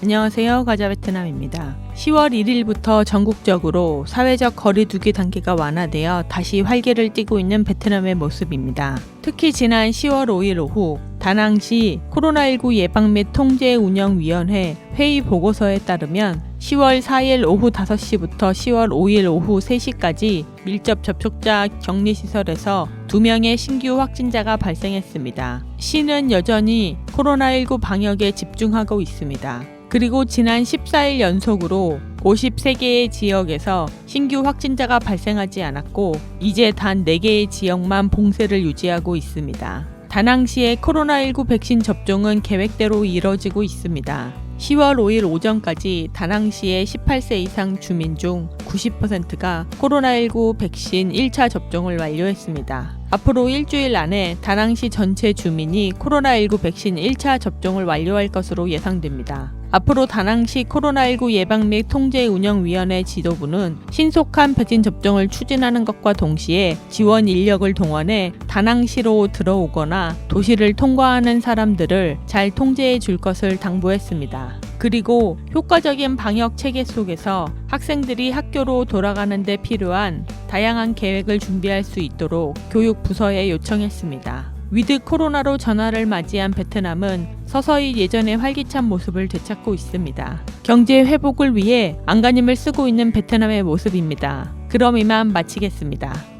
안녕하세요. 가자 베트남입니다. 10월 1일부터 전국적으로 사회적 거리두기 단계가 완화되어 다시 활기를 띠고 있는 베트남의 모습입니다. 특히 지난 10월 5일 오후 다낭시 코로나19 예방 및 통제 운영위원회 회의 보고서에 따르면 10월 4일 오후 5시부터 10월 5일 오후 3시까지 밀접 접촉자 격리 시설에서 2명의 신규 확진자가 발생했습니다. 시는 여전히 코로나19 방역에 집중하고 있습니다. 그리고 지난 14일 연속으로 53개의 지역에서 신규 확진자가 발생하지 않았고 이제 단 4개의 지역만 봉쇄를 유지하고 있습니다. 다낭시의 코로나19 백신 접종은 계획대로 이뤄지고 있습니다. 10월 5일 오전까지 다낭시의 18세 이상 주민 중 90%가 코로나19 백신 1차 접종을 완료했습니다. 앞으로 일주일 안에 다낭시 전체 주민이 코로나19 백신 1차 접종을 완료할 것으로 예상됩니다. 앞으로 다낭시 코로나19 예방 및 통제 운영위원회 지도부는 신속한 백신 접종을 추진하는 것과 동시에 지원 인력을 동원해 다낭시로 들어오거나 도시를 통과하는 사람들을 잘 통제해 줄 것을 당부했습니다. 그리고 효과적인 방역 체계 속에서 학생들이 학교로 돌아가는 데 필요한 다양한 계획을 준비할 수 있도록 교육 부서에 요청했습니다. 위드 코로나로 전화를 맞이한 베트남은 서서히 예전의 활기찬 모습을 되찾고 있습니다. 경제 회복을 위해 안간힘을 쓰고 있는 베트남의 모습입니다. 그럼 이만 마치겠습니다.